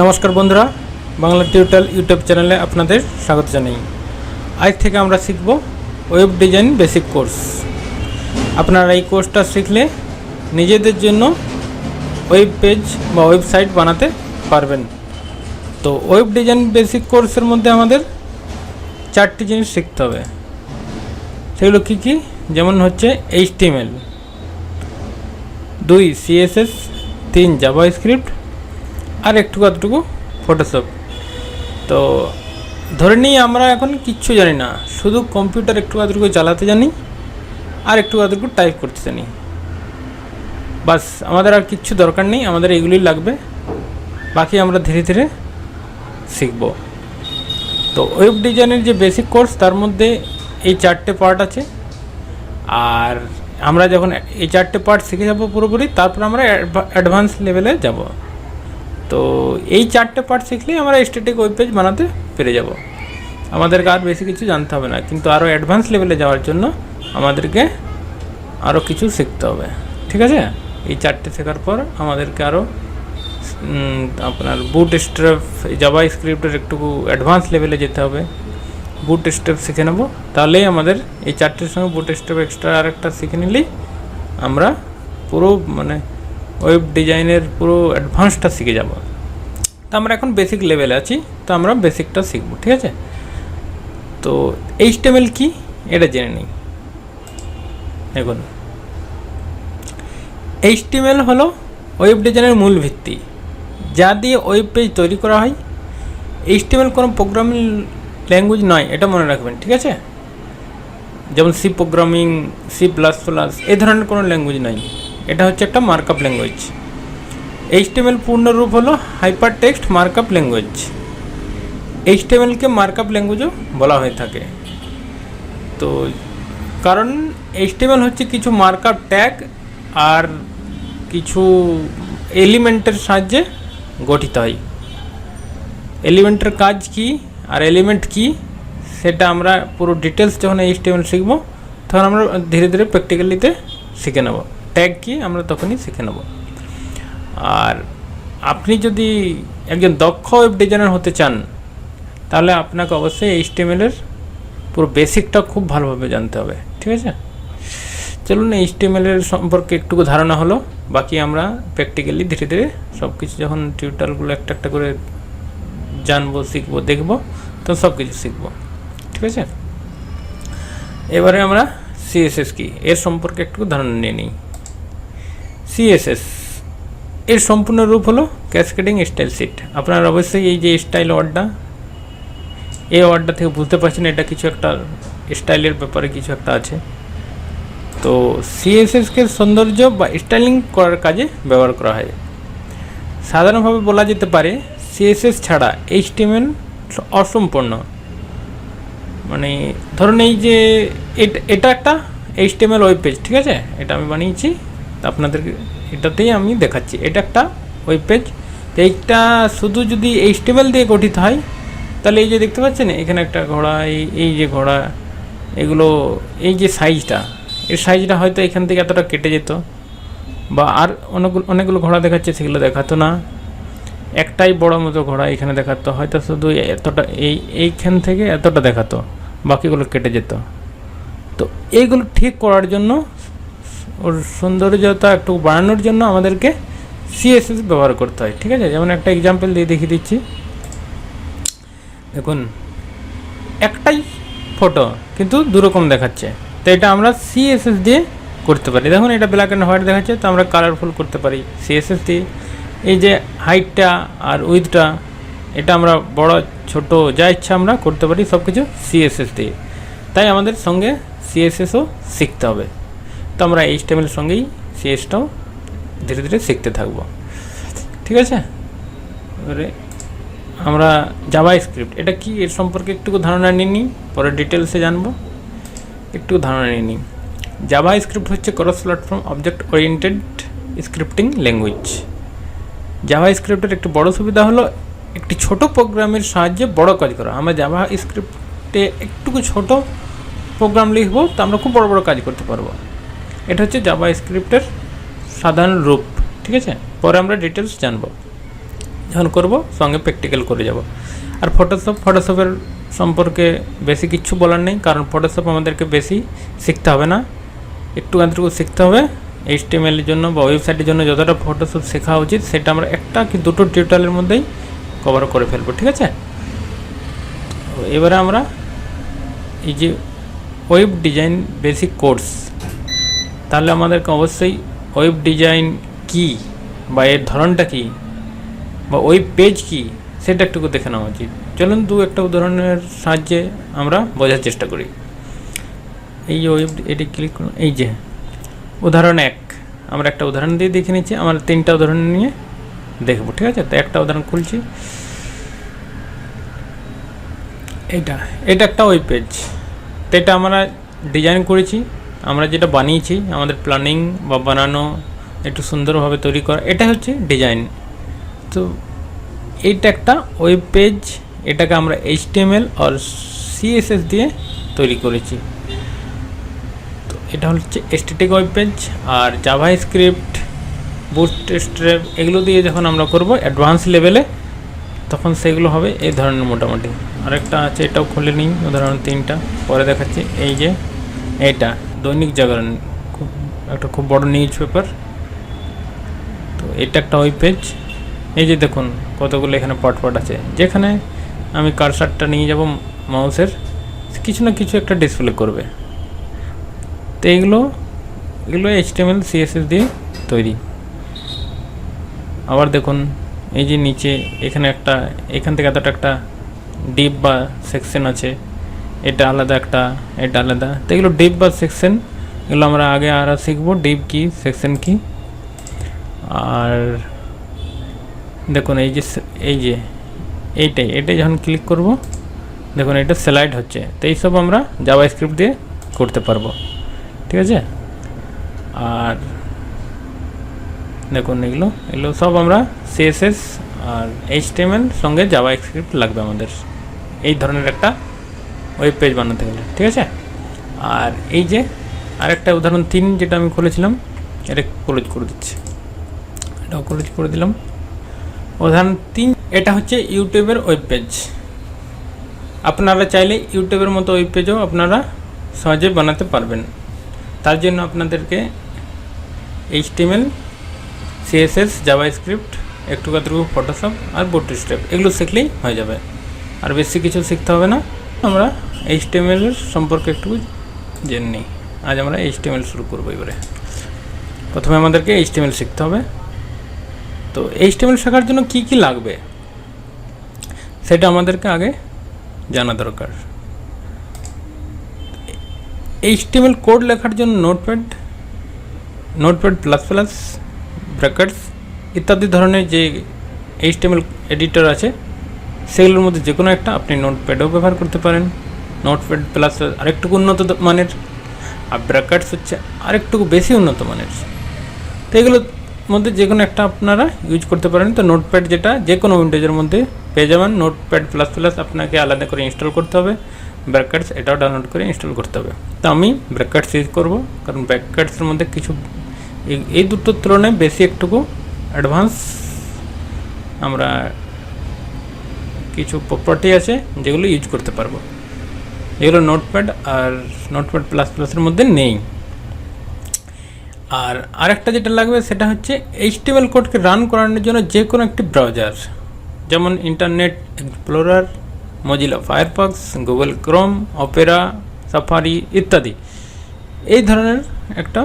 নমস্কার বন্ধুরা, বাংলা টিউটাল ইউটিউব চ্যানেলে আপনাদের স্বাগত জানাই। আজ থেকে আমরা শিখব ওয়েব ডিজাইন বেসিক কোর্স। আপনারা এই কোর্সটা শিখলে নিজেদের জন্য ওয়েব পেজ বা ওয়েবসাইট বানাতে পারবেন। তো ওয়েব ডিজাইন বেসিক কোর্সের মধ্যে আমাদের চারটি জিনিস শিখতে হবে। সেগুলো কী কী? যেমন হচ্ছে এইচটিএমএল। দুই, সিএসএস। তিন জাভা স্ক্রিপ্ট আর একটু আধটুকু ফটোশপ তো ধরে নিই আমরা এখন কিচ্ছু জানি না, শুধু কম্পিউটার একটু আধটুকু চালাতে জানি আর একটু আধটুকু টাইপ করতে জানি। বাস, আমাদের আর কিচ্ছু দরকার নেই, আমাদের এগুলোই লাগবে। বাকি আমরা ধীরে ধীরে শিখব। তো ওয়েব ডিজাইনের যে বেসিক কোর্স তার মধ্যে এই চারটে পার্ট আছে। আর আমরা যখন এই চারটে পার্ট শিখে যাব পুরোপুরি, তারপর আমরা অ্যাডভান্স লেভেলে যাব। তো এই চারটে পার্ট শিখলেই আমরা স্ট্যাটিক ওয়েব পেজ বানাতে পেরে যাব। আমাদেরকে আর বেশি কিছু জানতে হবে না, কিন্তু আরও অ্যাডভান্স লেভেলে যাওয়ার জন্য আমাদেরকে আরও কিছু শিখতে হবে। ঠিক আছে? এই চারটে শেখার পর আমাদেরকে আরও আপনার বুট স্ট্রেপ জাভা স্ক্রিপ্টের একটু অ্যাডভান্স লেভেলে যেতে হবে। বুট স্টেপ শিখে নেব। তাহলেই আমাদের এই চারটের সঙ্গে বুট স্টেপ এক্সট্রা আর একটা শিখে নিলেই আমরা পুরো মানে ওয়েব ডিজাইনের পুরো অ্যাডভান্সটা শিখে যাব। তো আমরা এখন বেসিক লেভেলে আছি, তো আমরা বেসিকটা শিখব, ঠিক আছে? তো এইচটিএমএল কি? এটা জেনে নিই। দেখুন। এইচটিএমএল হলো ওয়েব ডিজাইনের মূল ভিত্তি। যা দিয়ে ওয়েব পেজ তৈরি করা হয়। এইচটিএমএল কোনো প্রোগ্রামিং ল্যাঙ্গুয়েজ নয়, এটা মনে রাখবেন, ঠিক আছে? যেমন C programming C plus plus এই ধরনের কোনো ল্যাঙ্গুয়েজ নয়। এটা হচ্ছে একটা মার্কআপ ল্যাঙ্গুয়েজ এইচটিএমএল পূর্ণরূপ হলো হাইপার টেক্সট মার্কআপ ল্যাঙ্গুয়েজ এইচটিএমএলকে মার্কআপ ল্যাঙ্গুয়েজও বলা হয়ে থাকে। তো কারণ এইচটিএমএল হচ্ছে কিছু মার্কআপ ট্যাগ আর কিছু এলিমেন্টের সাহায্যে গঠিত হয়। এলিমেন্টের কাজ কি আর এলিমেন্ট কি সেটা আমরা পুরো ডিটেলস যখন এইচটিএমএল শিখব, তখন আমরা ধীরে ধীরে প্র্যাকটিক্যালিতে শিখে নেব। ট্যাগ কি আমরা তখনই শিখে নেব। আর আপনি যদি একজন দক্ষ ওয়েব ডিজাইনার হতে চান, তাহলে আপনাকে অবশ্যই এইচটিএমএলের পুরো বেসিকটা খুব ভালোভাবে জানতে হবে, ঠিক আছে? চলুন এইচটিএমএলের সম্পর্কে একটু ধারণা হলো, বাকি আমরা প্র্যাকটিক্যালি ধীরে ধীরে সব কিছু যখন টিউটারগুলো একটা একটা করে জানব, শিখব, দেখব তো সব কিছু শিখব, ঠিক আছে? এবারে আমরা সিএসএস কি? এর সম্পর্কে একটু ধারণা নিয়ে নিই। সিএসএস এর সম্পূর্ণ রূপ হলো ক্যাসকেডিং স্টাইল সিট আপনারা অবশ্যই এই যে স্টাইল ওয়ার্ডটা এই ওয়ার্ডটা থেকে বুঝতে পারছেন এটা কিছু একটা স্টাইলের ব্যাপারে কিছু একটা আছে। তো সিএসএসকে সৌন্দর্য বা স্টাইলিং করার কাজে ব্যবহার করা হয়। সাধারণভাবে বলা যেতে পারে সিএসএস ছাড়া এইচটিএমএল অসম্পূর্ণ। মানে ধরুন এই যে এটা একটা এইচটিএমএল ওয়েব পেজ ঠিক আছে? এটা আমি বানিয়েছি। তা আপনাদেরকে এটাতেই আমি দেখাচ্ছি। এটা একটা ওয়েব পেজ তো এইটা শুধু যদি এইচটিএমএল দিয়ে গঠিত হয়, তাহলে এই যে দেখতে পাচ্ছেন, এখানে একটা ঘোড়া, এই এই যে ঘোড়া, এগুলো, এই যে সাইজটা এর সাইজটা হয়তো এখান থেকে এতটা কেটে যেত। বা আর অনেকগুলো অনেকগুলো ঘোড়া দেখাচ্ছে, সেগুলো দেখাতো না। একটাই বড় মতো ঘোড়া এখানে দেখাতো, হয়তো শুধু এতটা, এই, এইখান থেকে এতটা দেখাতো, বাকিগুলো কেটে যেত। তো এইগুলো ঠিক করার জন্য ওর সৌন্দর্যতা একটু বাড়ানোর জন্য আমাদেরকে সিএসএস ব্যবহার করতে হয়, ঠিক আছে? যেমন একটা এক্সাম্পল দিয়ে দেখিয়ে দিচ্ছি। দেখুন, একটাই ফটো কিন্তু দুরকম দেখাচ্ছে। তো এটা আমরা সিএসএস দিয়ে করতে পারি। দেখুন, এটা ব্ল্যাক অ্যান্ড হোয়াইট দেখাচ্ছে, তো আমরা কালারফুল করতে পারি সিএসএস দিয়ে। এই যে হাইটটা আর উইথটা এটা আমরা বড়, ছোট, যা ইচ্ছা আমরা করতে পারি সব কিছু সিএসএস দিয়ে। তাই আমাদের সঙ্গে সিএসএসও শিখতে হবে। তো আমরা এইচটিএমএল সঙ্গেই সিএসটাও ধীরে ধীরে শিখতে থাকব। ঠিক আছে? এবারে আমরা জাভা স্ক্রিপ্ট এটা কি এর সম্পর্কে একটু ধারণা নিয়ে নিই পরে ডিটেলসে জানব। একটু ধারণা নিয়ে নিই জাভা স্ক্রিপ্ট হচ্ছে cross platform object oriented scripting language Java স্ক্রিপ্টের একটি বড় সুবিধা হলো, একটি ছোট প্রোগ্রামের সাহায্যে বড় কাজ করা। আমরা জাভা স্ক্রিপ্টে একটুকু ছোট প্রোগ্রাম লিখব, তো আমরা খুব বড় বড় কাজ করতে পারব। এটা হচ্ছে জাভা স্ক্রিপ্টের সাধারণ রূপ, ঠিক আছে? পরে আমরা ডিটেলস জানব। যখন করব, সঙ্গে প্র্যাকটিক্যাল করে যাব। আর ফটোশপ ফটোশপের সম্পর্কে বেশি কিচ্ছু বলার নেই, কারণ ফটোশপ আমাদেরকে বেশি শিখতে হবে না। একটু আধটুকু শিখতে হবে। এইচটিএমএল এর জন্য বা ওয়েবসাইটের জন্য যতটা ফটোশপ শেখা উচিত, সেটা আমরা একটা কি দুটো টিউটোরিয়ালের মধ্যেই কভার করে ফেলব, ঠিক আছে? এবারে আমরা এই যে ওয়েব ডিজাইন বেসিক কোর্স তাহলে আমাদেরকে অবশ্যই ওয়েব ডিজাইন কি বা এর ধরনটা কি বা ওয়েব পেজ কি সেটা একটুকু দেখে নেওয়া উচিত। চলুন দু একটা উদাহরণের সাহায্যে আমরা বোঝার চেষ্টা করি। এই যে ওয়েব এটি ক্লিক করুন, এই যে। উদাহরণ এক, আমরা একটা উদাহরণ দিয়ে দেখে নিচ্ছি, আমরা তিনটা উদাহরণ নিয়ে দেখব, ঠিক আছে? তো একটা উদাহরণ খুলছি। এটা এটা একটা ওয়েব পেজ তো এটা আমরা ডিজাইন করেছি। আমরা যেটা বানিয়েছি, আমাদের প্ল্যানিং বা বানানো একটু সুন্দরভাবে তৈরি করা এটা হচ্ছে ডিজাইন তো এইটা একটা ওয়েব পেজ এটাকে আমরা এইচটিএমএল আর সিএসএস দিয়ে তৈরি করেছি। তো এটা হচ্ছে এসটিটিক ওয়েব পেজ আর জাভা স্ক্রিপ্ট বুস্ট স্ট্রেপ এগুলো দিয়ে যখন আমরা করব অ্যাডভান্স লেভেলে তখন সেগুলো হবে এই ধরনের মোটামুটি। আরেকটা আছে, এটাও খুলে নিই, উদাহরণ তিনটা, পরে দেখাচ্ছি, এই যে এইটা। দৈনিক জাগরণ, খুব একটা খুব বড় নিউজ পেপার তো এটা একটা ওয়েব পেজ এই যে দেখুন, কতগুলো এখানে পটপট আছে। যেখানে আমি কারসারটা নিয়ে যাব মাউসের, কিছু না কিছু একটা ডিসপ্লে করবে। তো এইগুলো এগুলো এইচটিএমএল সিএসএস দিয়ে তৈরি। আবার দেখুন, এই যে নিচে এখানে একটা, এখান থেকে এতটা একটা ডিপ বা সেকশন আছে। এটা আলাদা একটা, এটা আলাদা। তো এগুলো ডিপ বা সেকশন? এগুলো আমরা আগে আর শিখব। ডিপ কি, সেকশন কি? আর দেখুন, এই যে এই যে, এইটাই, এটাই যখন ক্লিক করব, দেখুন, এটা স্লাইড হচ্ছে। তো এইসব আমরা জাভা স্ক্রিপ্ট দিয়ে করতে পারব। ঠিক আছে? আর দেখুন, এগুলো এগুলো সব আমরা সিএসএস আর এইচটিএমএল সঙ্গে জাভা স্ক্রিপ্ট লাগবে আমাদের। এই ধরনের একটা ওয়েব পেজ বানাতে গেলে, ঠিক আছে? আর এই যে আরেকটা উদাহরণ তিন যেটা আমি খুলেছিলাম, এটা ক্লোজ করে দিচ্ছি। এটাও ক্লোজ করে দিলাম। উদাহরণ তিন, এটা হচ্ছে ইউটিউবের ওয়েব পেজ আপনারা চাইলে ইউটিউবের মতো ওয়েব পেজও আপনারা সহজে বানাতে পারবেন। তার জন্য আপনাদেরকে এইচটিএমএল, সিএসএস জাভা স্ক্রিপ্ট একটু আধটু ফটোশপ আর বুট স্টেপ এগুলো শিখলেই হয়ে যাবে। আর বেশি কিছু শিখতে হবে না। আমরা এইচটিএমএল এর সম্পর্কে একটু জেনে নিই। আজ আমরা এইচটিএমএল শুরু করব এবারে। প্রথমে আমাদেরকে এইচটিএমএল শিখতে হবে। তো এইচটিএমএল শেখার জন্য কি কি লাগবে? সেটা আমাদেরকে আগে জানা দরকার। এইচটিএমএল কোড লেখার জন্য Notepad Notepad plus plus brackets ইত্যাদি ধরনের যে এইচটিএমএল এডিটর আছে সেগুলোর মধ্যে যে কোনো একটা আপনি নোটপ্যাডও ব্যবহার করতে পারেন। নোটপ্যাড প্লাস আরেকটুকু উন্নত মানের আর ব্র্যাকেটস হচ্ছে আরেকটুকু বেশি উন্নত মানের। তো এগুলোর মধ্যে যে কোনো একটা আপনারা ইউজ করতে পারেন। তো নোটপ্যাড যেটা যে কোনো উইন্ডোজের মধ্যে পেয়ে যাবেন। নোটপ্যাড প্লাস প্লাস আপনাকে আলাদা করে ইনস্টল করতে হবে। ব্র্যাকেটস এটাও ডাউনলোড করে ইনস্টল করতে হবে। তো আমি ব্র্যাকেটস ইউজ করব, কারণ ব্র্যাকেটসের মধ্যে কিছু এই- এই দুটোর তুলনায় বেশি একটুকু অ্যাডভান্স আমরা কিছু প্রপার্টি আছে যেগুলো ইউজ করতে পারব। এগুলো নোটপ্যাড আর নোটপ্যাড প্লাস প্লাসের মধ্যে নেই। আর আরেকটা যেটা লাগবে সেটা হচ্ছে এইচটিএমএল কোডকে রান করানোর জন্য যে কোনো একটি ব্রাউজার যেমন Internet Explorer Mozilla Firefox Google Chrome Opera Safari ইত্যাদি। এই ধরনের একটা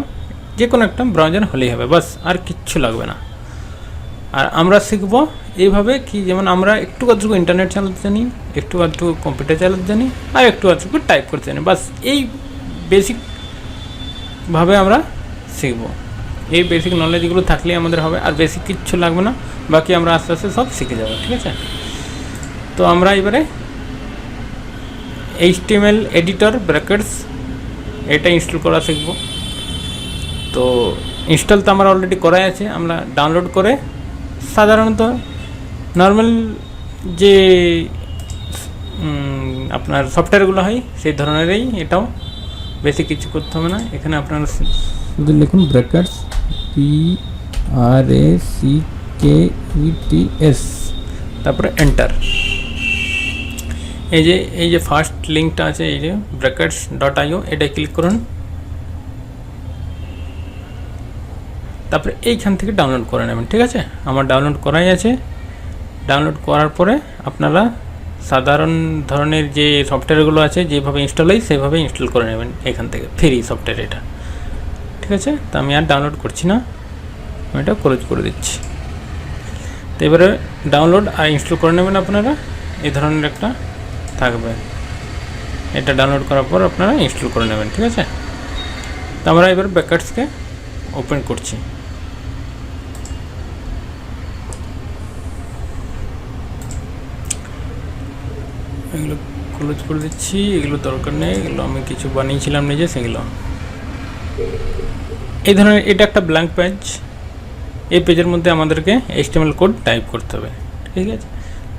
যে কোনো একটা ব্রাউজার হলেই হবে, বাস, আর কিচ্ছু লাগবে না। আর আমরা শিখব এইভাবে কি যেমন আমরা একটু আধটুকু ইন্টারনেট চালাতে জানি, একটু আধটুকু কম্পিউটার চালাতে জানি, আর একটু আধটুকু টাইপ করতে জানি। বাস এই বেসিকভাবে আমরা শিখব। এই বেসিক নলেজগুলো থাকলেই আমাদের হবে, আর বেসিক কিচ্ছু লাগবে না, বাকি আমরা আস্তে আস্তে সব শিখে যাব, ঠিক আছে? তো আমরা এবারে এইচটিএমএল এডিটর ব্র্যাকেটস এটা ইনস্টল করা শিখব। তো ইনস্টল তো আমার অলরেডি করাই আছে, আমরা ডাউনলোড করে সাধারণত নর্মাল যে আপনার সফটওয়্যারগুলো হয় সেই ধরনেরই এটাও বেশি কিছু করতে হবে না। এখানে আপনার শুধু লিখুন brackets P R A C K T S তারপরে এন্টার এই যে এই যে ফার্স্ট লিঙ্কটা আছে এই যে ব্র্যাকেটস ডট আইও এটা ক্লিক করুন। তারপরে এইখান থেকে ডাউনলোড করে নেবেন ঠিক আছে? আমার ডাউনলোড করাই আছে। ডাউনলোড করার পরে আপনারা সাধারণ ধরনের যে সফটওয়্যারগুলো আছে, যেভাবে ইনস্টল হয়, সেভাবে ইনস্টল করে নেবেন এখান থেকে। ফ্রি সফটওয়্যার এটা। ঠিক আছে? তো আমি আর ডাউনলোড করছি না। আমি এটা ক্লোজ করে দিচ্ছি। তো এবারে ডাউনলোড আর ইনস্টল করে নেবেন আপনারা। এই ধরনের একটা থাকবে। এটা ডাউনলোড করার পর আপনারা ইনস্টল করে নেবেন। ঠিক আছে? তো আমরা এবার ব্যাকার্সকে ওপেন করছি। এগুলো ক্লোজ করে দিচ্ছি, এগুলো দরকার নেই, এগুলো আমি কিছু বানিয়েছিলাম নিজে, সেগুলো। এই ধরনের, এটা একটা ব্ল্যাঙ্ক পেজ এই পেজের মধ্যে আমাদেরকে এইচটিএমএল কোড টাইপ করতে হবে, ঠিক আছে?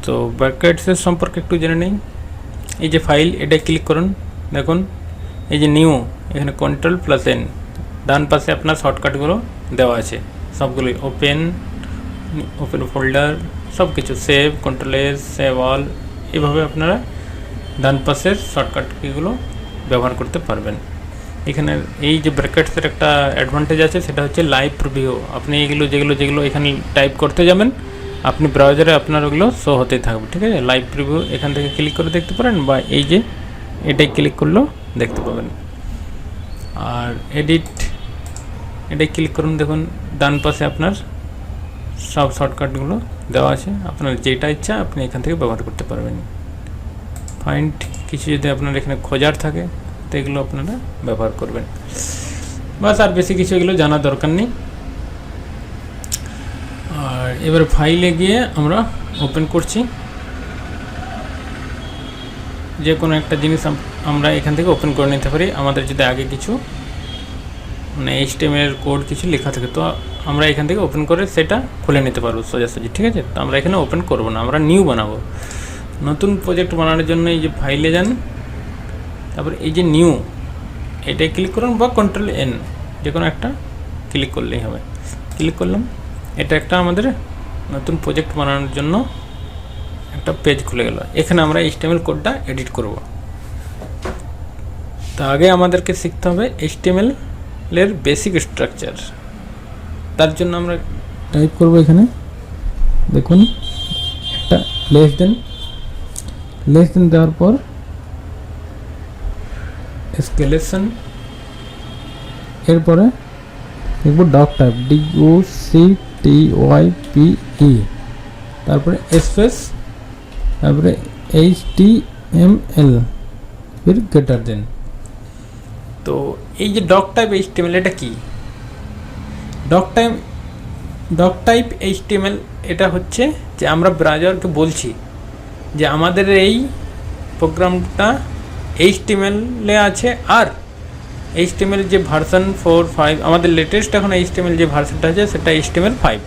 তো ব্যাকেটসের সম্পর্কে একটু জেনে নিই। এই যে ফাইল এটা ক্লিক করুন। দেখুন, এই যে নিউ এখানে কন্ট্রোল প্লাস এন ডান পাশে আপনার শর্টকাটগুলো দেওয়া আছে। সবগুলোই ওপেন ওপেন ফোল্ডার সব কিছু save control S save all এভাবে আপনারা ডান পাশের শর্টকাট কিগুলো ব্যবহার করতে পারবেন। এখানে এই যে ব্র্যাকেটসের একটা অ্যাডভান্টেজ আছে, সেটা হচ্ছে লাইভ প্রিভিউ আপনি এগুলো, যেগুলো যেগুলো এখানে টাইপ করতে যাবেন, আপনি ব্রাউজারে আপনার ওগুলো শো হতেই থাকবে, ঠিক আছে? লাইভ প্রিভিউ এখান থেকে ক্লিক করে দেখতে পারেন বা এই যে এটাই ক্লিক করলেও দেখতে পাবেন। আর এডিট এটাই ক্লিক করুন, দেখুন, ডান পাশে আপনার সব শর্টকাটগুলো দেওয়া আছে। আপনার যেটা ইচ্ছা আপনি এখান থেকে ব্যবহার করতে পারবেন। ফাইন্ড কিছু যদি আপনার এখানে খোঁজার থাকে, তো এগুলো আপনারা ব্যবহার করবেন। বাস আর বেশি কিছু এগুলো জানার দরকার নেই। আর এবার ফাইলে গিয়ে আমরা ওপেন করছি। যে কোনো একটা জিনিস আমরা এখান থেকে ওপেন করে নিতে পারি। আমাদের যদি আগে কিছু মানে এইচটিএমএল কোড কিছু লেখা থাকে, তো আমরা এখান থেকে ওপেন করে সেটা খুলে নিতে পারব সোজাসুজি ঠিক আছে? তো আমরা এখানে ওপেন করব না, আমরা নিউ বানাবো। নতুন প্রজেক্ট বানানোর জন্য এই যে ফাইলে যান, তারপর এই যে নিউ এটাই ক্লিক করুন বা কন্ট্রোল এন যে কোনো একটা ক্লিক করলেই হবে। ক্লিক করলাম, এটা একটা আমাদের নতুন প্রজেক্ট বানানোর জন্য একটা পেজ খুলে গেল। এখানে আমরা এইচটিএমএল কোডটা এডিট করব। তা আগে আমাদেরকে শিখতে হবে এইচটিএমএল এর বেসিক স্ট্রাকচার তার জন্য আমরা টাইপ করব এখানে। দেখুন একটা লেস দেন লেস দেন দেওয়ার পর স্কেলেশন এরপরে দেখব doc type D O C T Y P E তারপরে স্পেস তারপরে এইচ টি এম এল ফির গ্রেটার দেন তো এই যে ডক টাইপ এইচ টি এটা কি? Doc type doc type H T এটা হচ্ছে যে আমরা ব্রাউজারকে বলছি যে আমাদের এই প্রোগ্রামটা এইচটিএমএলে আছে আর এইচটিএমএল যে ভার্সন ফোর ফাইভ আমাদের লেটেস্ট এখন এইচটিএমএল যে ভার্সনটা আছে সেটা এইচটিএমএল ফাইভ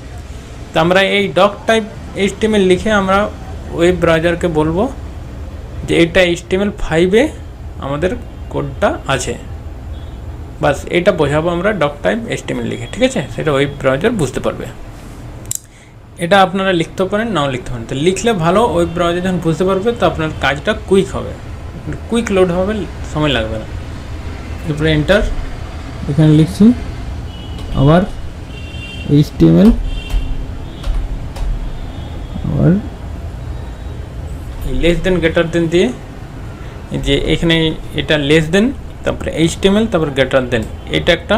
তো আমরা এই ডক টাইপ এইচটিএমএল লিখে আমরা ওয়েব ব্রাউজারকে বলব যে এটা এইচটিএমএল ফাইভে আমাদের কোডটা আছে। বাস, এটা বোঝাবো আমরা ডক টাইপ এইচটিএমএল লিখে, ঠিক আছে? সেটা ওয়েব ব্রাউজার বুঝতে পারবে। এটা আপনারা লিখতে পারেন, নাও লিখতে পারেন। তো লিখলে ভালো ওয়েব ব্রাউজার যখন বুঝতে পারবে, তো আপনার কাজটা কুইক হবে। কুইক লোড হবে, সময় লাগবে না। এরপরে এন্টার এখানে লিখছি, আবার এইচটিএমএল আবার লেস দেন গ্রেটার দেন দিয়ে যে এখানে এটা লেস দেন তারপরে এইচটিএমএল তারপর গ্রেটার দেন এটা একটা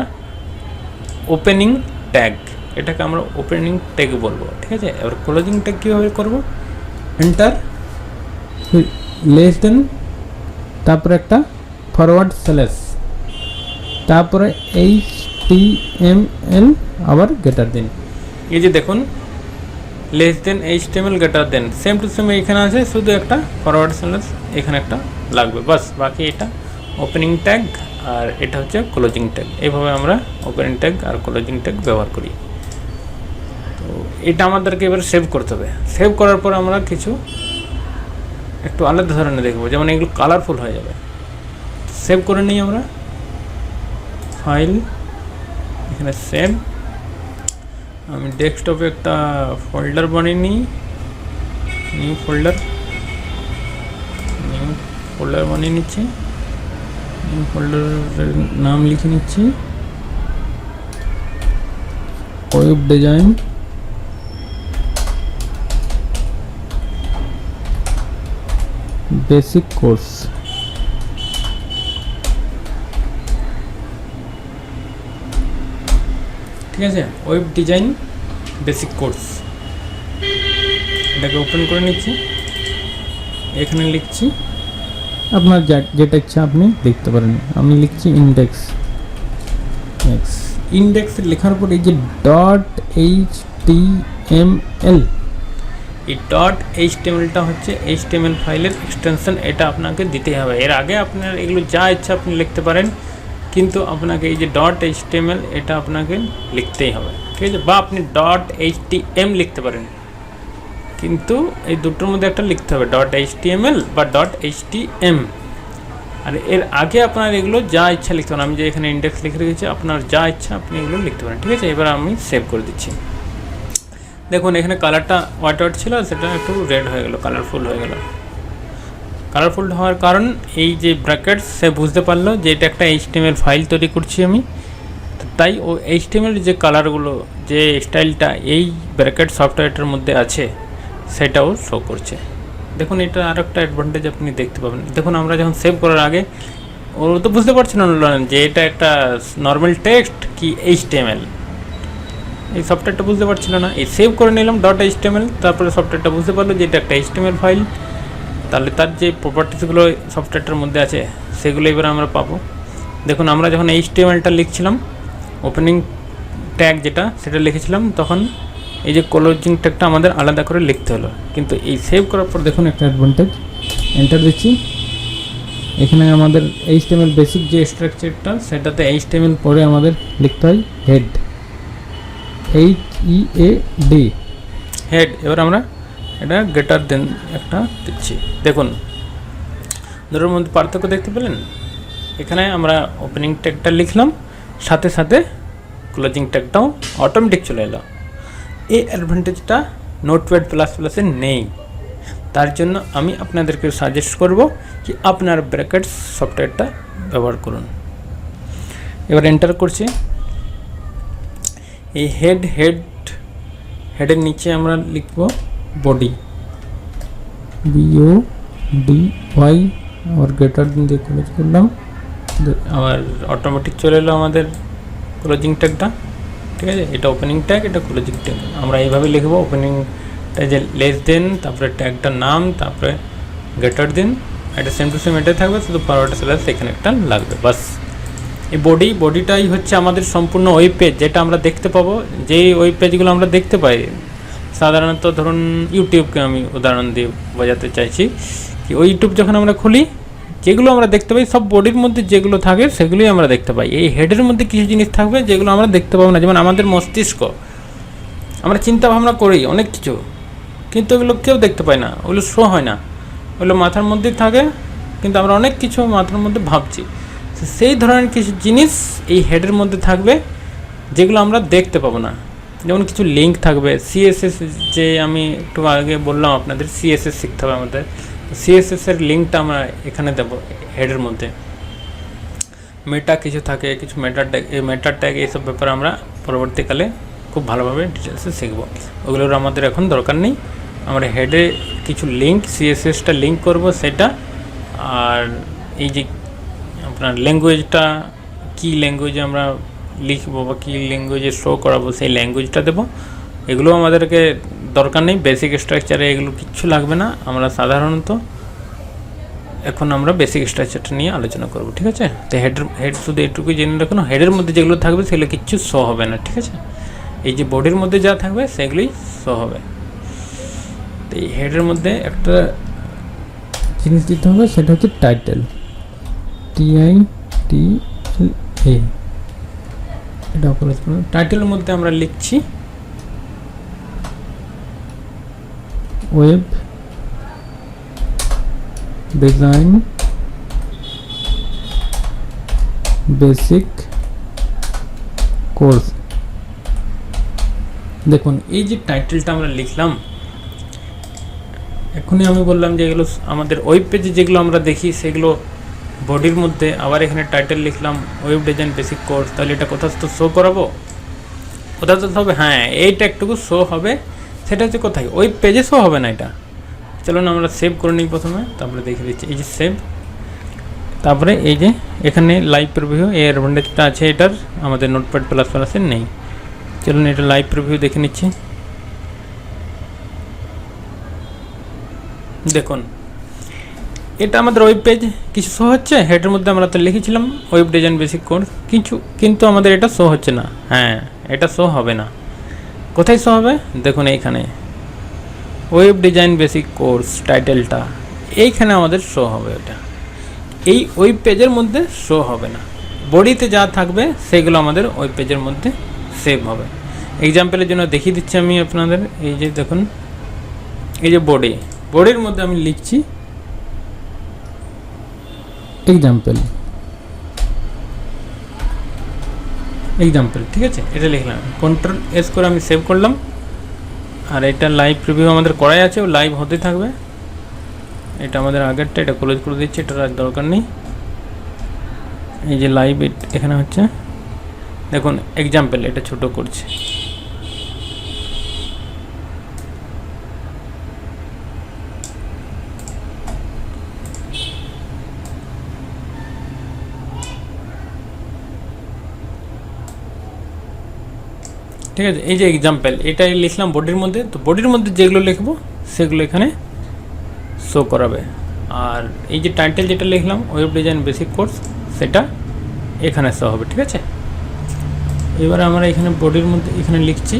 ওপেনিং ট্যাগ এটাকে আমরা ওপেনিং ট্যাগ বলব, ঠিক আছে? এবার ক্লোজিং ট্যাগ কীভাবে করব? এন্টার লেস দেন তারপরে একটা ফরওয়ার্ড স্ল্যাশ তারপরে এইচ টি এম এল আবার গেটার দেন এই যে দেখুন less than H T M L greater than same to same এখানে আছে, শুধু একটা ফরওয়ার্ড স্ল্যাশ এখানে একটা লাগবে, বাস, বাকি এটা ওপেনিং ট্যাগ আর এটা হচ্ছে ক্লোজিং ট্যাগ এইভাবে আমরা ওপেনিং ট্যাগ আর ক্লোজিং ট্যাগ ব্যবহার করি। তো এটা আমাদেরকে এবার সেভ করতে হবে। সেভ করার পর আমরা কিছু একটু আলাদা ধরনের দেখব, যেমন এগুলো কালারফুল হয়ে যাবে। সেভ করে নিই আমরা। ফাইল এখানে সেভ আমি ডেস্কটপে একটা ফোল্ডার বানিয়ে নিই। নিউ ফোল্ডার নিউ ফোল্ডার বানিয়ে নিচ্ছি। ফোল্ডারের নাম লিখে নিচ্ছি। ওয়েব ডিজাইন বেসিক কোর্স ঠিক আছে? ওয়েব ডিজাইন বেসিক কোর্স এটাকে ওপেন করে নিচ্ছি। এখানে লিখছি। আপনার যেটা ইচ্ছা আপনি লিখতে পারেন। আমি লিখছি ইন্ডেক্স এক্স ইন্ডেক্স লেখার পর এই যে dot H T M L এই ডট এইচ টা হচ্ছে এইচ ফাইলের এক্সটেনশন এটা আপনাকে দিতে হবে। এর আগে আপনার এগুলো যা ইচ্ছা আপনি লিখতে পারেন, কিন্তু আপনাকে এই যে ডট এইচ এটা আপনাকে লিখতেই হবে। ঠিক আছে? বা আপনি ডট এইচ এম লিখতে পারেন। কিন্তু এই দুটোর মধ্যে একটা লিখতে হবে ডট এইচ বা ডট এইচ আর এর আগে আপনার এগুলো যা ইচ্ছা লিখতে পারেন, আমি যে এখানে ইন্ডেক্স লিখে রেখেছি, আপনার যা ইচ্ছা আপনি এগুলো লিখতে পারেন, ঠিক আছে? এবার আমি সেভ করে দিচ্ছি। দেখুন, এখানে কালারটা হোয়াইট হোয়াইট ছিল, সেটা একটু রেড হয়ে গেল কালারফুল হয়ে গেল। কালারফুল হওয়ার কারণ এই যে ব্র্যাকেটস সে বুঝতে পারল যে এটা একটা এইচটিএমএল ফাইল তৈরি করছি আমি। তাই ও এইচটিএমএল যে কালারগুলো যে স্টাইলটা এই ব্র্যাকেট সফটওয়্যারটার মধ্যে আছে সেটাও শো করছে। দেখুন, এটা আর একটা অ্যাডভান্টেজ আপনি দেখতে পাবেন। দেখুন, আমরা যখন সেভ করার আগে, ও তো বুঝতে পারছে না যে এটা একটা নর্মাল টেক্সট কি এইচটিএমএল এই সফটওয়্যারটা বুঝতে পারছিল না। এই সেভ করে নিলাম ডট এইচটিএমএল তারপরে সফটওয়্যারটা বুঝতে পারল যে এটা একটা এইচটিএমএল ফাইল তাহলে তার যে প্রপার্টিসগুলো সফটওয়্যারটার মধ্যে আছে, সেগুলো এবার আমরা পাবো। দেখুন, আমরা যখন এইচটিএমএলটা লিখছিলাম ওপেনিং ট্যাগ যেটা, সেটা লিখেছিলাম, তখন এই যে ক্লোজিং ট্যাগটা আমাদের আলাদা করে লিখতে হলো। কিন্তু এই সেভ করার পর দেখুন একটা অ্যাডভান্টেজ এন্টার দিচ্ছি। এখানে আমাদের এইচটিএমএল বেসিক যে স্ট্রাকচারটা সেটাতে এইচটিএমএল পরে আমাদের লিখতে হয় head H E A D head এবার আমরা এটা গেটার দেন একটা দিচ্ছি। দেখুন, দুটোর মধ্যে পার্থক্য দেখতে পেলেন? এখানে আমরা ওপেনিং ট্যাগটা লিখলাম, সাথে সাথে ক্লোজিং ট্যাগটাও অটোমেটিক চলে এলো। এই অ্যাডভান্টেজটা নোটপ্যাড প্লাস প্লাসে নেই। তার জন্য আমি আপনাদেরকে সাজেস্ট করব কি আপনার ব্র্যাকেটস সফটওয়্যারটা ব্যবহার করুন। এবার এন্টার করছি। এই হেড হেড হেডের নিচে আমরা লিখব বডি বিও ডি ওয়াই আবার দিন দিয়ে ক্লোজ করলাম। আবার অটোমেটিক চলে এলো আমাদের ক্লোজিং ট্যাগটা ঠিক আছে? এটা ওপেনিং ট্যাগ এটা ক্লোজিং ট্যাগ আমরা এইভাবে লিখব ওপেনিংটা যে লেস দেন তারপরে ট্যাগটার নাম, তারপরে গেটার দিন এটা সেম টু সেম এটাই থাকবে, শুধু পাওয়ারটা স্ল্যাশ এখানে একটা লাগবে, বাস। এই বডি বডিটাই হচ্ছে আমাদের সম্পূর্ণ ওয়েব পেজ যেটা আমরা দেখতে পাবো। যেই ওয়েব পেজগুলো আমরা দেখতে পাই, সাধারণত ধরুন ইউটিউবকে আমি উদাহরণ দিয়ে বোঝাতে চাইছি। কি ওই ইউটিউব যখন আমরা খুলি যেগুলো আমরা দেখতে পাই, সব বডির মধ্যে যেগুলো থাকে, সেগুলোই আমরা দেখতে পাই। এই হেডের মধ্যে কিছু জিনিস থাকবে, যেগুলো আমরা দেখতে পাবো না। যেমন আমাদের মস্তিষ্ক, আমরা চিন্তা ভাবনা করি অনেক কিছু, কিন্তু ওগুলো কেউ দেখতে পায় না, ওগুলো শো হয় না। ওগুলো মাথার মধ্যেই থাকে, কিন্তু আমরা অনেক কিছু মাথার মধ্যে ভাবছি। সেই ধরনের কিছু জিনিস এই হেডের মধ্যে থাকবে, যেগুলো আমরা দেখতে পাবো না। যেমন কিছু লিঙ্ক থাকবে সিএসএস যে আমি একটু আগে বললাম আপনাদের সিএসএস শিখতে হবে আমাদের। সিএসএস এর লিঙ্কটা আমরা এখানে দেব হেডের মধ্যে। মেটা কিছু থাকে, কিছু মেটার ট্যাগ এই মেটার ট্যাগ এইসব ব্যাপারে আমরা পরবর্তীকালে খুব ভালোভাবে ডিটেলসে শিখব। ওগুলোর আমাদের এখন দরকার নেই। আমরা হেডে কিছু লিঙ্ক সিএসএসটা লিঙ্ক করব সেটা। আর এই যে আপনার ল্যাঙ্গুয়েজটা কী ল্যাঙ্গুয়েজে আমরা লিখব বা কী ল্যাঙ্গুয়েজে শো করাবো সেই ল্যাঙ্গুয়েজটা দেবো। এগুলো আমাদেরকে দরকার নেই বেসিক স্ট্রাকচারে এগুলো কিচ্ছু লাগবে না, আমরা সাধারণত এখন আমরা বেসিক স্ট্রাকচারটা নিয়ে আলোচনা করব, ঠিক আছে? তো হেড হেড শুধু এটুকুই জেনে রাখুন হেডের মধ্যে যেগুলো থাকবে সেগুলো কিচ্ছু শো হবে না, ঠিক আছে? এই যে বডির মধ্যে যা থাকবে সেগুলোই শো হবে। তো এই হেডের মধ্যে একটা জিনিস দিতে হবে, সেটা হচ্ছে টাইটেল টিআই টি এটা টাইটেলের মধ্যে আমরা লিখছি ওয়েব ডিজাইন বেসিক কোর্স দেখুন, এই যে টাইটেলটা আমরা লিখলাম, এখনই আমি বললাম যে এগুলো আমাদের ওয়েব পেজে যেগুলো আমরা দেখি, সেগুলো বডির মধ্যে আবার এখানে টাইটেল লিখলাম ওয়েব ডিজাইন বেসিক কোর্স তাহলে এটা কোথাও তো শো করাবো? কোথাও তো হবে? হ্যাঁ এইটা একটুকু শো হবে। সেটা হচ্ছে কোথায়? ওই পেজে শো হবে না এটা। চলুন আমরা সেভ করে নিই প্রথমে, তারপরে দেখে দিচ্ছি। এই যে সেভ তারপরে এই যে এখানে লাইভ প্রিভিউ এই অ্যাডভান্টেজটা আছে এটার, আমাদের নোটপ্যাড প্লাস প্লাসের নেই। চলুন এটা লাইভ প্রিভিউ দেখে নিচ্ছি। দেখুন, এটা আমাদের ওয়েব পেজ কিছু শো হচ্ছে? হেডের মধ্যে আমরা তো লিখেছিলাম ওয়েব ডিজাইন বেসিক কোর্স কিছু, কিন্তু আমাদের এটা শো হচ্ছে না। হ্যাঁ এটা শো হবে না। কোথায় শো হবে? দেখুন এইখানে। ওয়েব ডিজাইন বেসিক কোর্স টাইটেলটা এইখানে আমাদের শো হবে ওটা এই ওয়েব পেজের মধ্যে শো হবে না। বডিতে যা থাকবে, সেগুলো আমাদের ওয়েব পেজের মধ্যে সেভ হবে। এক্সাম্পলের জন্য দেখিয়ে দিচ্ছি আমি আপনাদের। এই যে দেখুন, এই যে বডি বডির মধ্যে আমি লিখছি এক্সাম্পল এক্সাম্পল ঠিক আছে? এটা লিখলাম। কন্ট্রোল এস করে আমি সেভ করলাম। আর এটা লাইভ প্রিভিউ আমাদের করাই আছে, ও লাইভ হতে থাকবে। এটা আমাদের আগেরটা, এটা ক্লোজ করে দিচ্ছি, এটার আর দরকার নেই। এই যে লাইভ এখানে হচ্ছে। দেখুন এক্সাম্পল এটা ছোট করছে। ঠিক আছে? এই যে এক্সাম্পল এটাই লিখলাম বডির মধ্যে। তো বডির মধ্যে যেগুলো লিখব, সেগুলো এখানে শো করাবে। আর এই যে টাইটেল যেটা লিখলাম ওয়েব ডিজাইন বেসিক কোর্স সেটা এখানে শো হবে, ঠিক আছে? এবারে আমরা এখানে বডির মধ্যে এখানে লিখছি।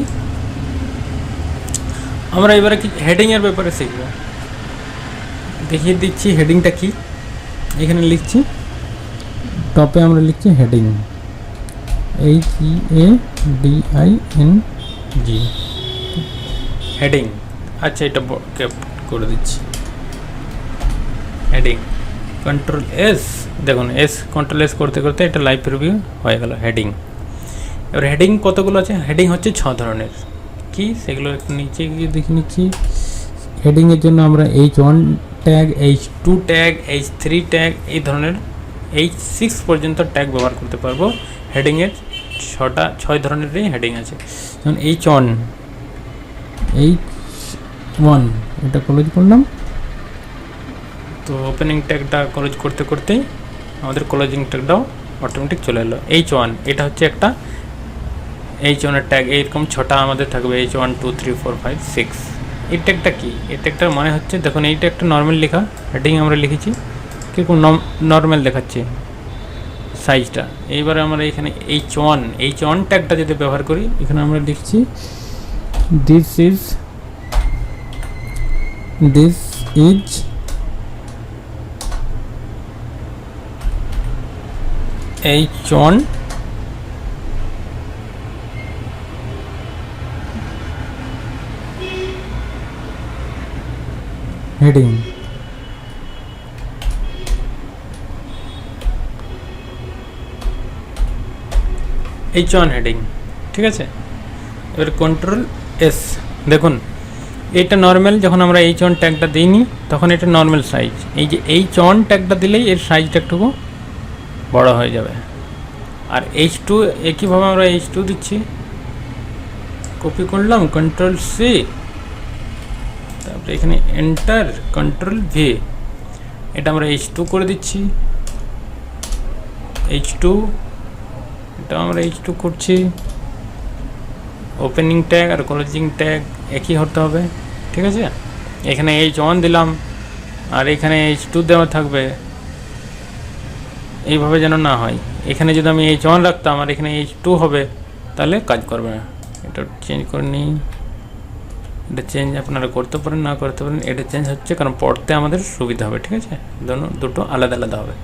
আমরা এবারে কি হেডিংয়ের ব্যাপারে শিখব। দেখিয়ে দিচ্ছি হেডিংটা কি। এখানে লিখছি। টপে আমরা লিখছি heading H E A D I N G heading আচ্ছা এটা ক্যাপ করে দিচ্ছি। হেডিং কন্ট্রোল এস দেখুন এস কন্ট্রোল এস করতে করতে এটা লাইভ রিভিউ হয়ে গেল হেডিং এবার হেডিং কতগুলো আছে? হেডিং হচ্ছে ছ ধরনের। কি? সেগুলো একটু নিচে গিয়ে দেখে নিচ্ছি। হেডিংয়ের জন্য আমরা H one tag H two tag H three tag এই ধরনের এইচ সিক্স পর্যন্ত ট্যাগ ব্যবহার করতে পারব। হেডিংয়ের ছটা, ছয় ধরনেরই হেডিং আছে। যেমন এইচ ওয়ান এইচ ওয়ান এটা ক্লোজ করলাম তো ওপেনিং ট্যাগটা ক্লোজ করতে করতেই আমাদের ক্লোজিং ট্যাগটাও অটোমেটিক চলে এলো। এইচ ওয়ান এটা হচ্ছে একটা এইচ ওয়ানের ট্যাগ এইরকম ছটা আমাদের থাকবে H one two three four five six এই ট্যাগটা কি? এই ট্যাগটার মানে হচ্ছে, দেখুন, এইটা একটা নর্মাল লেখা হেডিং আমরা লিখেছি, কীরকম নর্মাল দেখাচ্ছে। সাইজটা এইবারে আমরা এখানে এইচ ওয়ান এইচ ওয়ান ট্যাগটা যদি ব্যবহার করি, এখানে আমরা লিখছি this is this is H one heading H one heading ঠিক আছে? এবার কন্ট্রোল এস দেখুন, এটা নর্মাল যখন আমরা এইচ ওয়ান ট্যাগটা দিইনি, তখন এটা নর্মাল সাইজ এই যে এইচ ওয়ান ট্যাগটা দিলেই এর সাইজটা একটুকু বড় হয়ে যাবে। আর এইচ টু একইভাবে আমরা এইচ টু দিচ্ছি। কপি করলাম কন্ট্রোল সি তারপরে এখানে এন্টার কন্ট্রোল ভি এটা আমরা এইচ টু করে দিচ্ছি। এইচ টু এটা আমরা এইচ টু করছি। ওপেনিং ট্যাগ আর ক্লোজিং ট্যাগ একই হতে হবে, ঠিক আছে? এখানে এইচ ওয়ান দিলাম, আর এখানে এইচ টু দেওয়া থাকবে। এইভাবে যেন না হয়। এখানে যদি আমি এইচ ওয়ান রাখতাম আর এখানে এইচ টু হবে, তাহলে কাজ করবে না। এটা চেঞ্জ করে নিই। এটা চেঞ্জ আপনারা করতে পারেন, না করতে পারেন, এটা চেঞ্জ হচ্ছে কারণ পড়তে আমাদের সুবিধা হবে, ঠিক আছে? দুটো আলাদা আলাদা হবে।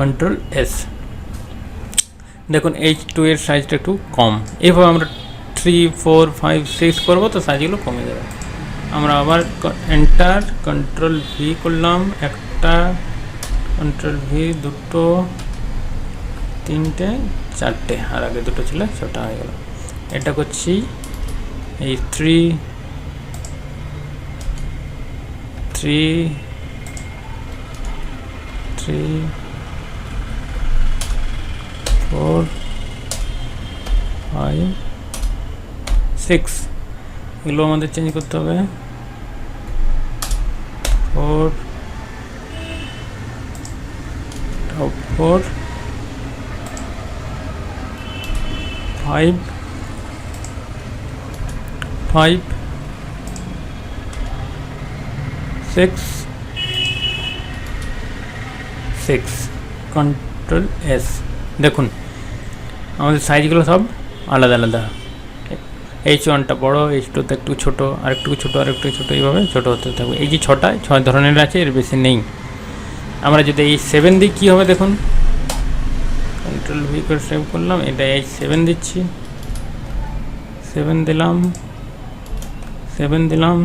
কন্ট্রোল এস দেখুন এইচ টু এর সাইজটা একটু কম। এইভাবে আমরা থ্রি ফোর ফাইভ সিক্স করব তো সাইজগুলো কমে যাবে। আমরা আবার এন্টার কন্ট্রোল ভি করলাম। একটা কন্ট্রোল ভি দুটো, তিনটে, চারটে। আর আগে দুটো ছিল ছটা হয়ে গেল। এটা করছি, এই three three three four five six এগুলো আমাদের চেঞ্জ করতে হবে। Four four five five six six control S দেখুন আমাদের সাইজগুলো সব আলাদা আলাদা। এইচ ওয়ানটা বড়ো এইচ টুতে একটু ছোটো, আর একটু ছোটো, আর একটু ছোটো, এইভাবে ছোটো হতে থাকবে এই যে ছটা ছয় ধরনের আছে, এর বেশি নেই। আমরা যদি এই সেভেন দিই, কী হবে দেখুন? কন্ট্রোল ভি করে সেভ করলাম, এটা এইচ সেভেন দিচ্ছি। সেভেন দিলাম সেভেন দিলাম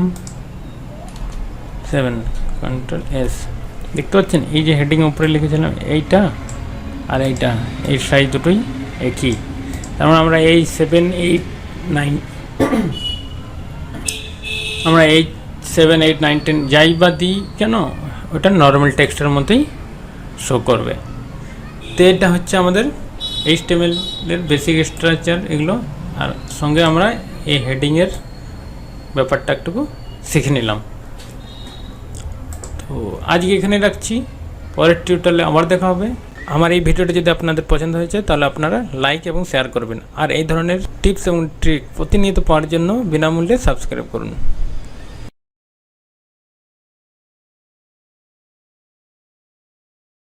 সেভেন কন্ট্রোল এস দেখতে পাচ্ছেন? এই যে হেডিং উপরে লিখেছিলাম, এইটা আর এইটা, এই সাইজ দুটোই। একই তার মানে আমরা এই সেভেন এইট নাইন আমরা eight seven eight nine ten যাই বা দিই কেন? ওটা নর্মাল টেক্সটের মতোই শো করবে। তো এটা হচ্ছে আমাদের এইচটিএমএলের বেসিক স্ট্রাকচার এগুলো। আর সঙ্গে আমরা এই হেডিংয়ের ব্যাপারটা একটুকু শিখে নিলাম। তো আজকে এখানে রাখছি। পরের টিউটোরিয়ালে আবার দেখা হবে। আমার এই ভিডিওটি যদি আপনাদের পছন্দ হয়েছে, তাহলে আপনারা লাইক এবং শেয়ার করবেন। আর এই ধরনের টিপস এবং ট্রিক প্রতিনিয়ত পাওয়ার জন্য বিনামূল্যে সাবস্ক্রাইব করুন।